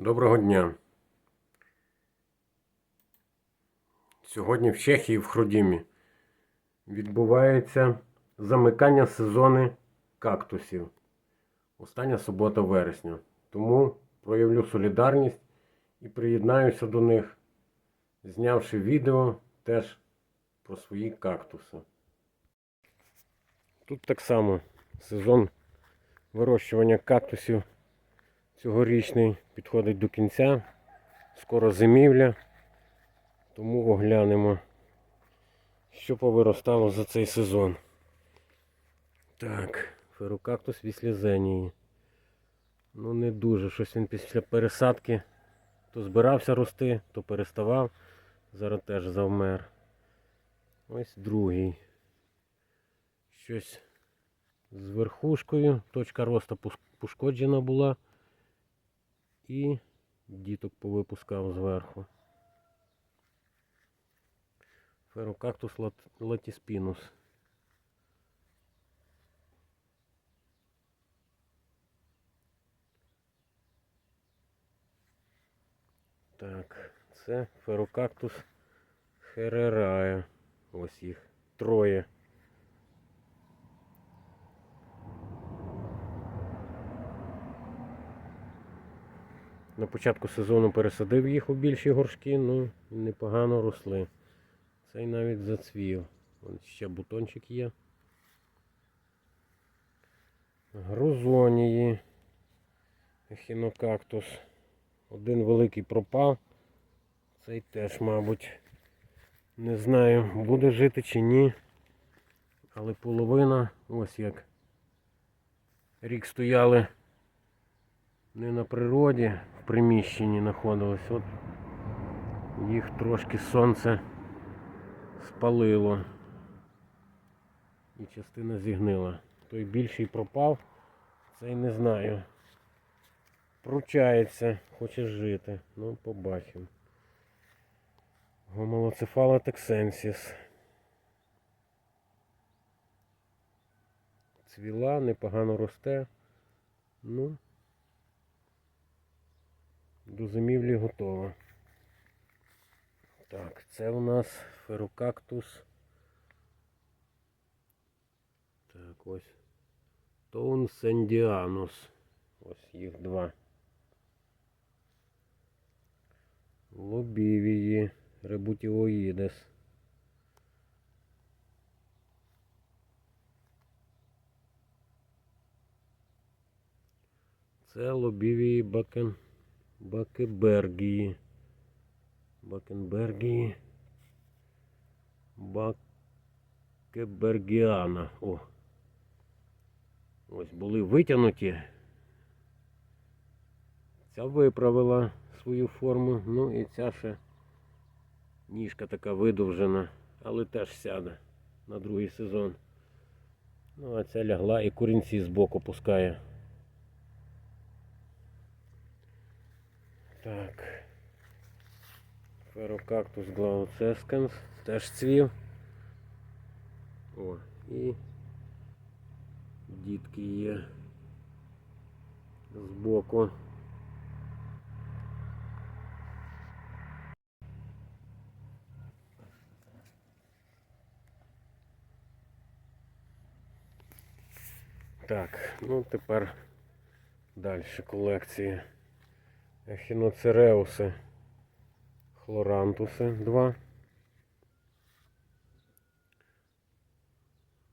Доброго дня. Сьогодні в Чехії в Хрудімі відбувається замикання сезону кактусів. Остання субота вересня. Тому проявлю солідарність і приєднаюся до них, знявши відео теж про свої кактуси. Тут так само сезон вирощування кактусів цьогорічний підходить до кінця. Скоро зимівля. Тому оглянемо, що повиростало за цей сезон. Так, ферокактус віслізенії. Ну не дуже. Щось він після пересадки то збирався рости, то переставав. Зараз теж завмер. Ось другий. Щось з верхушкою. Точка росту пошкоджена була. І діток повипускав зверху. Ферокактус латіспінус. Так, це ферокактус херерая. Ось їх троє. На початку сезону пересадив їх у більші горшки, ну непогано росли. Цей навіть зацвів. Вон ще бутончик є. Грузонії. Ехінокактус. Один великий пропав. Цей теж, мабуть, не знаю, буде жити чи ні. Але половина, ось як рік стояли не на природі, в приміщенні знаходились. От їх трошки сонце спалило. І частина зігнила. Той більший пропав, цей не знаю. Пручається, хоче жити. Ну, побачимо. Гомолоцефала тексенсіс. Цвіла, непогано росте. Ну, до зимівлі готова. Так, це у нас ферокактус. Так, ось. Тоун Сендіанус. Ось їх два. Лобівії, ребутіоїдес. Це лобівії бакен... Бакебергії. Бакенбергії. Бакебергіана. О. Ось були витягнуті. Ця виправила свою форму. Ну і ця ще ніжка така видовжена, але теж сяде на другий сезон. Ну, а ця лягла і курінці збоку пускає. Так. Ферокактус глауцесканс теж цвів. О, і дітки є збоку. Так, ну тепер далі колекції. Ехіноцереуси, хлорантуси 2.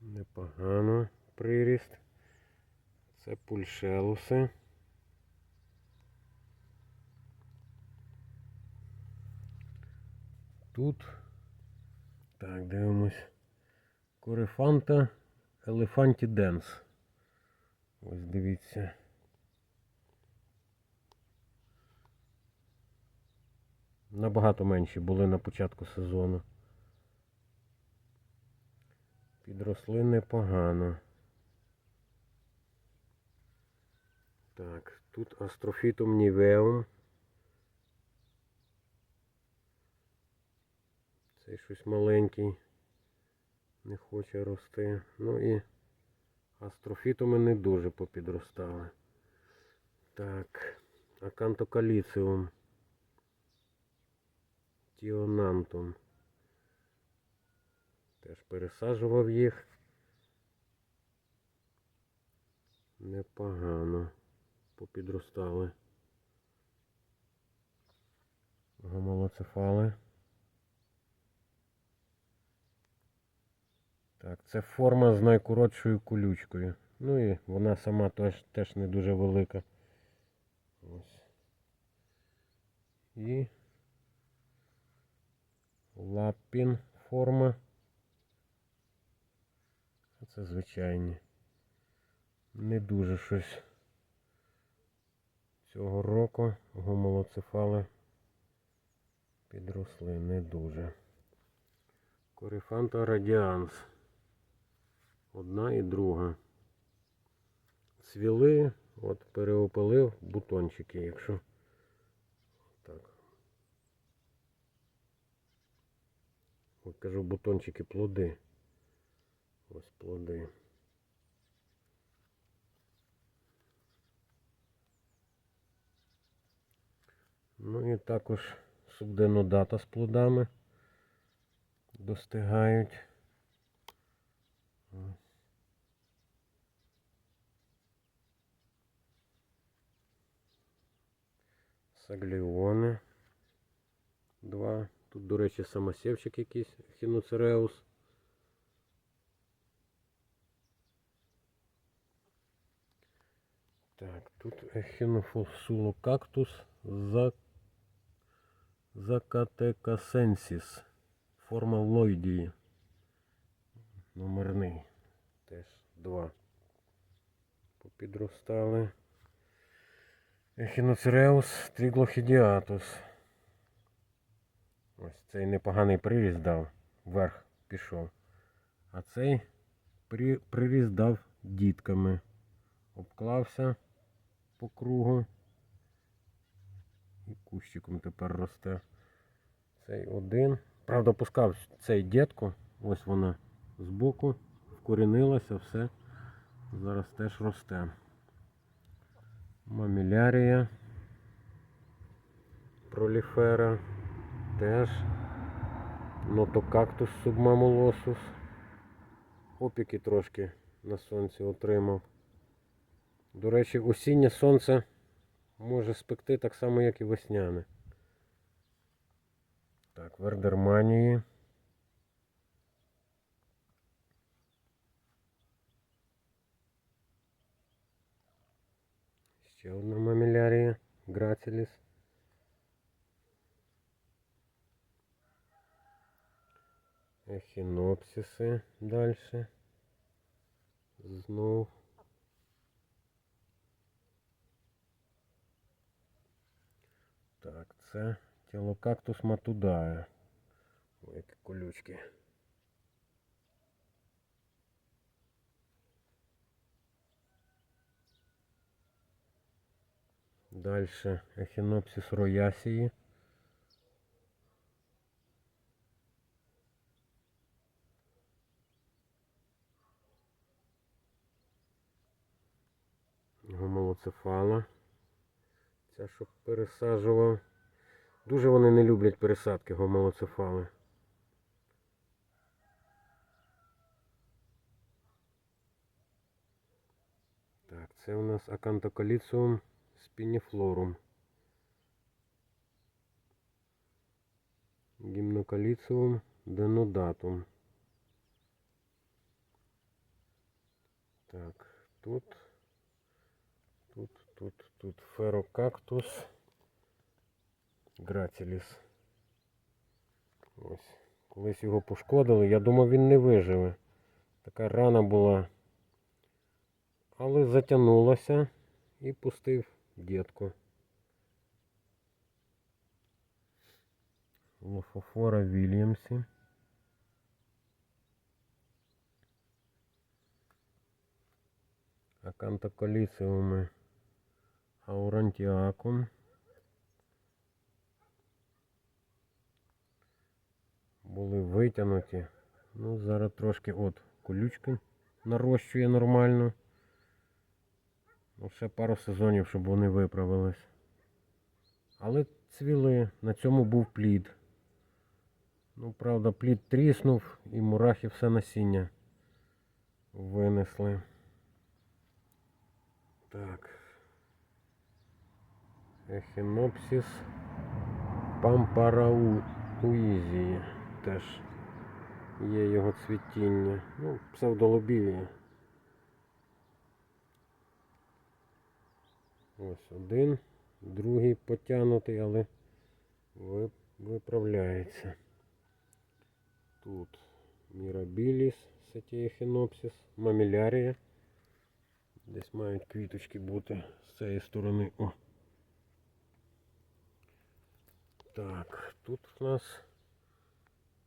Непогано приріст. Це пульшелуси. Тут, так, дивимось. Корефанта Елефантіденс. Ось дивіться. Набагато менші були на початку сезону. Підросли непогано. Так, тут астрофітум нівеум. Цей щось маленький. Не хоче рости. Ну і астрофітуми не дуже попідростали. Так. Акантокаліціум. Тіонантум. Теж пересаджував їх. Непогано. Попідростали. Гомолоцефали. Так, це форма з найкоротшою колючкою. Ну і вона сама теж, теж не дуже велика. Ось. І лапін форма. Це звичайні. Не дуже щось цього року гомолоцефали підросли не дуже. Корифанта радіанс. Одна і друга. Цвіли, от переопалив бутончики, якщо От бутончики плоди. Ось плоди. Ну і також субденодата з плодами достигають. Ось. Сагліони. Два. Тут, до речі, самосівчик якийсь, хіноцереус. Так, тут ехінофосуло кактус за Закатекасенсіс. Форма лойдії. Номерний. Теж два. Попідростали. Ехіноцереус тріглохідіатус. Ось цей непоганий приріст дав. Вверх пішов. А цей при- приріст дав дітками. Обклався по кругу. І кущиком тепер росте. Цей один. Правда, пускав цей дітку. Ось вона збоку. Вкорінилася, все. Зараз теж росте. Мамілярія. Проліфера. Теж. Нотокактус субмамулосус. Опіки трошки на сонці отримав. До речі, осіннє сонце може спекти так само, як і весняне. Так, вердерманії. Ще одна мамілярія. Граціліс. Ехінопсиси далі. Знов. Так, це тілокактус матудая. Ой, які колючки. Дальше ехінопсис роясії. Гомолоцефала. Ця, що пересаджував. Дуже вони не люблять пересадки гомолоцефали. Так, це у нас акантокаліціум спініфлорум. Гімнокаліціум денодатум. Так, тут, тут, тут, ферокактус. Граціліс. Ось. Колись його пошкодили. Я думав він не виживе. Така рана була. Але затягнулася і пустив дітку. Лофофора Вільямсі. Акантоколіціуми аурантіакум. були витягнуті. Ну, зараз трошки от колючки нарощує нормально. Ну, ще пару сезонів, щоб вони виправились. Але цвіли, на цьому був плід. Ну, правда, плід тріснув і мурахи все насіння винесли. Так. Ехінопсис пампарауїзії теж є його цвітіння. Ну, псевдолобівія. Ось один, другий потягнутий, але виправляється. Тут Мірабіліс, Сатієхінопсис, Мамілярія. Десь мають квіточки бути з цієї сторони. О. Так, тут у нас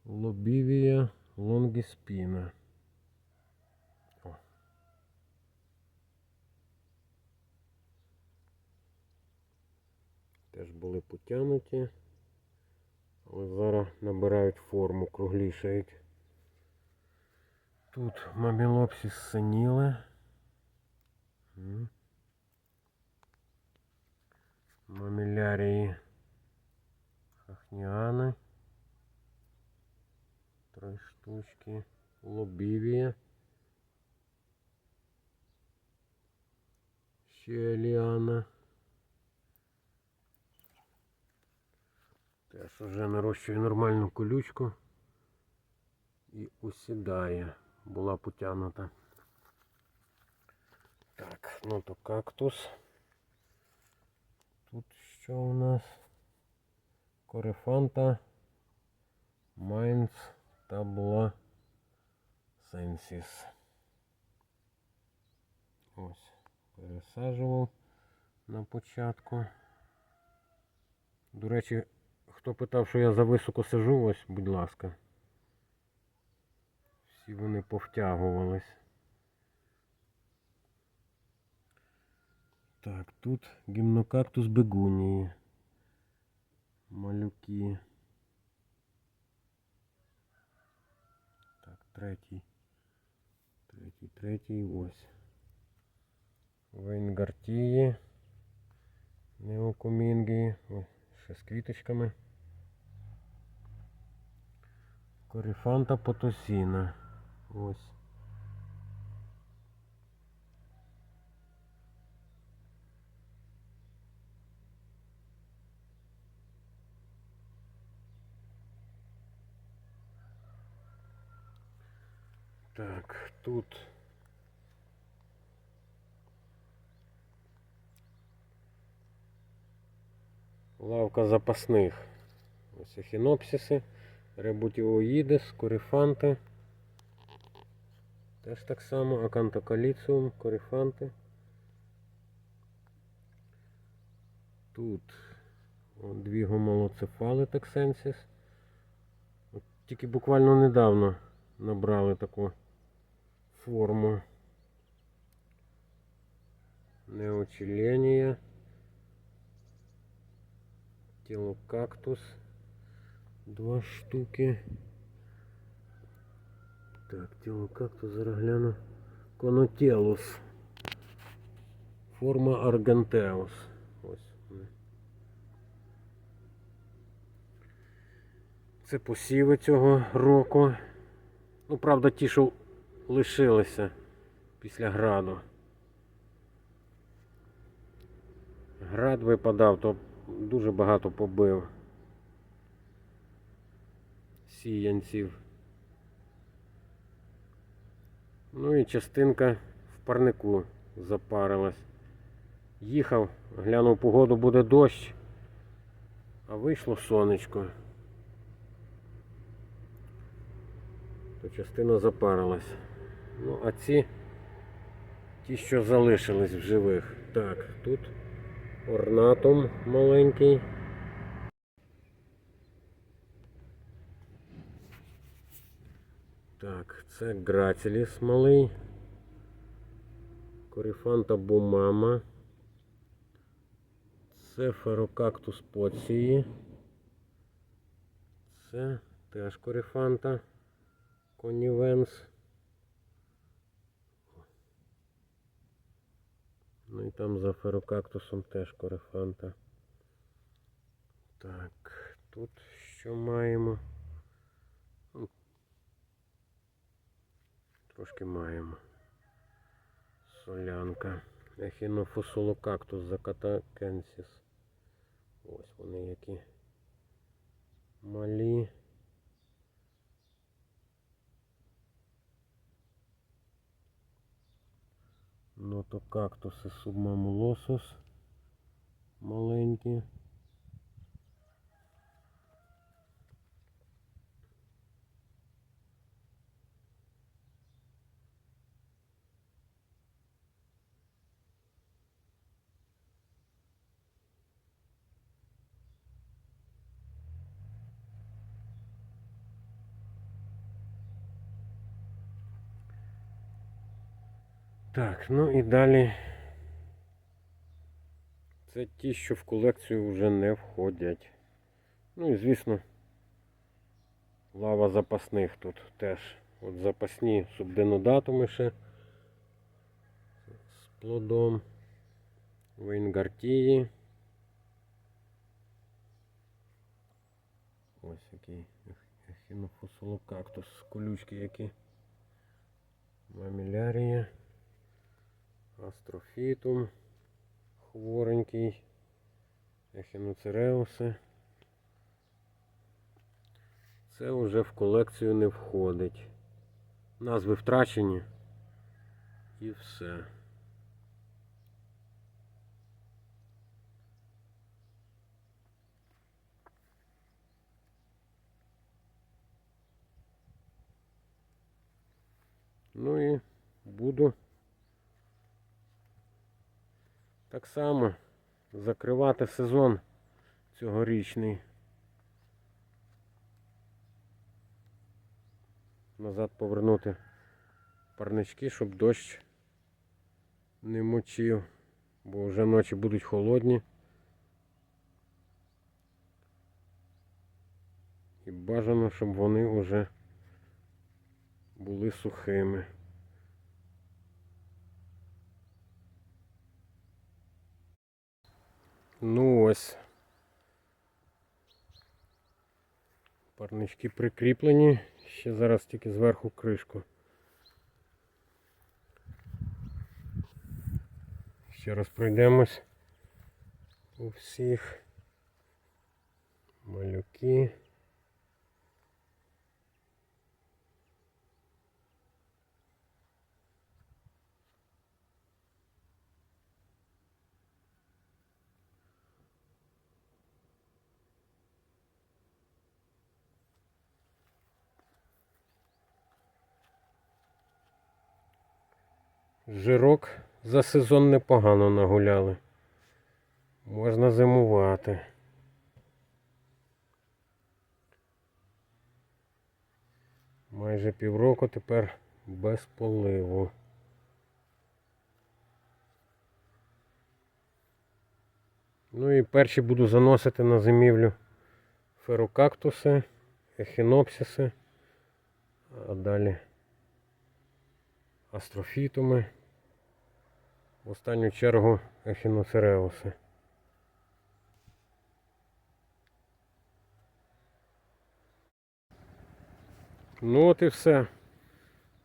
Лобівія лонгіспіна. О. Теж були потягнуті, але зараз набирають форму, круглішають. Тут мамілопсис синіле. М. Мамілярії хахніани. Три штучки. Лобівія. Ще Еліана. Теж вже нарощує нормальну колючку і усідає. Була потягнута. Так, ну то кактус. Тут що у нас? Корефанта Майнц Табла Сенсіс. Ось, пересаджував на початку. До речі, хто питав, що я за високо сижу, ось, будь ласка. Всі вони повтягувались. Так, тут гімнокактус бегунії. Малюки. Так, третій. Третій, третій, ось. Вейнгартії. Неокомінгії. Ось, ще з квіточками. Коріфанта потосіна. Ось. Так, тут лавка запасних. Ось ехінопсиси, ребутіоїдес, коріфанти. Теж так само, акантокаліціум, коріфанти. Тут о, дві гомолоцефали тексенсіс. От Тільки буквально недавно набрали таку форму. Неочелення. Тілокактус. Два штуки. Так, тілокактус зараз гляну. Конотелус. Форма аргентеус. Ось. Це посіви цього року. Ну, правда, ті, що лишилися після граду. Град випадав, то дуже багато побив сіянців. Ну і частинка в парнику запарилась. Їхав, глянув погоду, буде дощ, а вийшло сонечко. то частина запарилась. Ну, а ці ті, що залишились в живих. Так, тут орнатум маленький. Так, це граціліс малий. Коріфанта бумама. Це ферокактус поції. Це теж коріфанта. Конівенс. Ну і там за ферокактусом теж корефанта. Так, тут що маємо? Трошки маємо. Солянка. Ехінофосолокактус заката кенсіс. Ось вони які малі. Нотокактуси субмамулосус. Маленькі. Так, ну і далі. Це ті, що в колекцію вже не входять. Ну і звісно, лава запасних тут теж. От запасні субденодатуми ще з плодом. Вейнгартії. Ось який ехінофосолокактус, колючки які. Мамілярія. Астрофітум хворенький, ехіноцереуси. Це вже в колекцію не входить. Назви втрачені і все. Ну і буду так само закривати сезон цьогорічний. Назад повернути парнички, щоб дощ не мочив, бо вже ночі будуть холодні. І бажано, щоб вони вже були сухими. Ну ось. Парнички прикріплені. Ще зараз тільки зверху кришку. Ще раз пройдемось у всіх малюки. Жирок за сезон непогано нагуляли. Можна зимувати. Майже півроку тепер без поливу. Ну і перші буду заносити на зимівлю ферокактуси, ехінопсиси, а далі астрофітуми, в останню чергу ехіноцереуси. Ну от і все.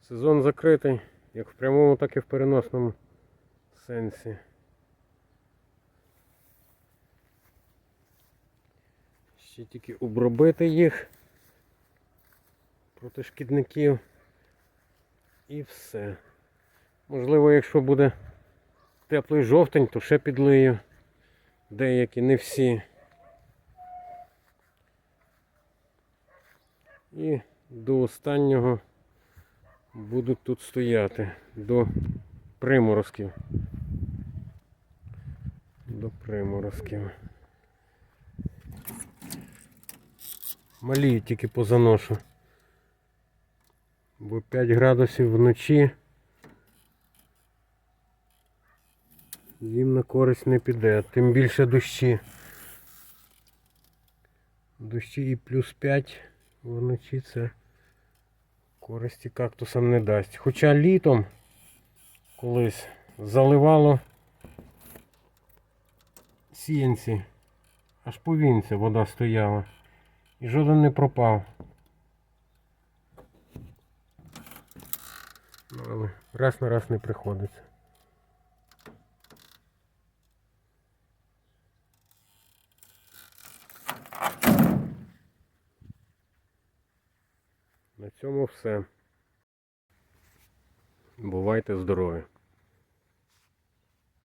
Сезон закритий, як в прямому, так і в переносному сенсі. Ще тільки обробити їх проти шкідників. І все. Можливо, якщо буде теплий жовтень, то ще підлию. Деякі, не всі. І до останнього будуть тут стояти до приморозків. До приморозків. Малі тільки позаношу. Бо 5 градусів вночі їм на користь не піде, тим більше дощі. Дощі і плюс 5 вночі це користі кактусам не дасть. Хоча літом колись заливало сіянці аж по вінці вода стояла. І жоден не пропав. Ну, але раз на раз не приходиться. Цьому все. Бувайте здорові!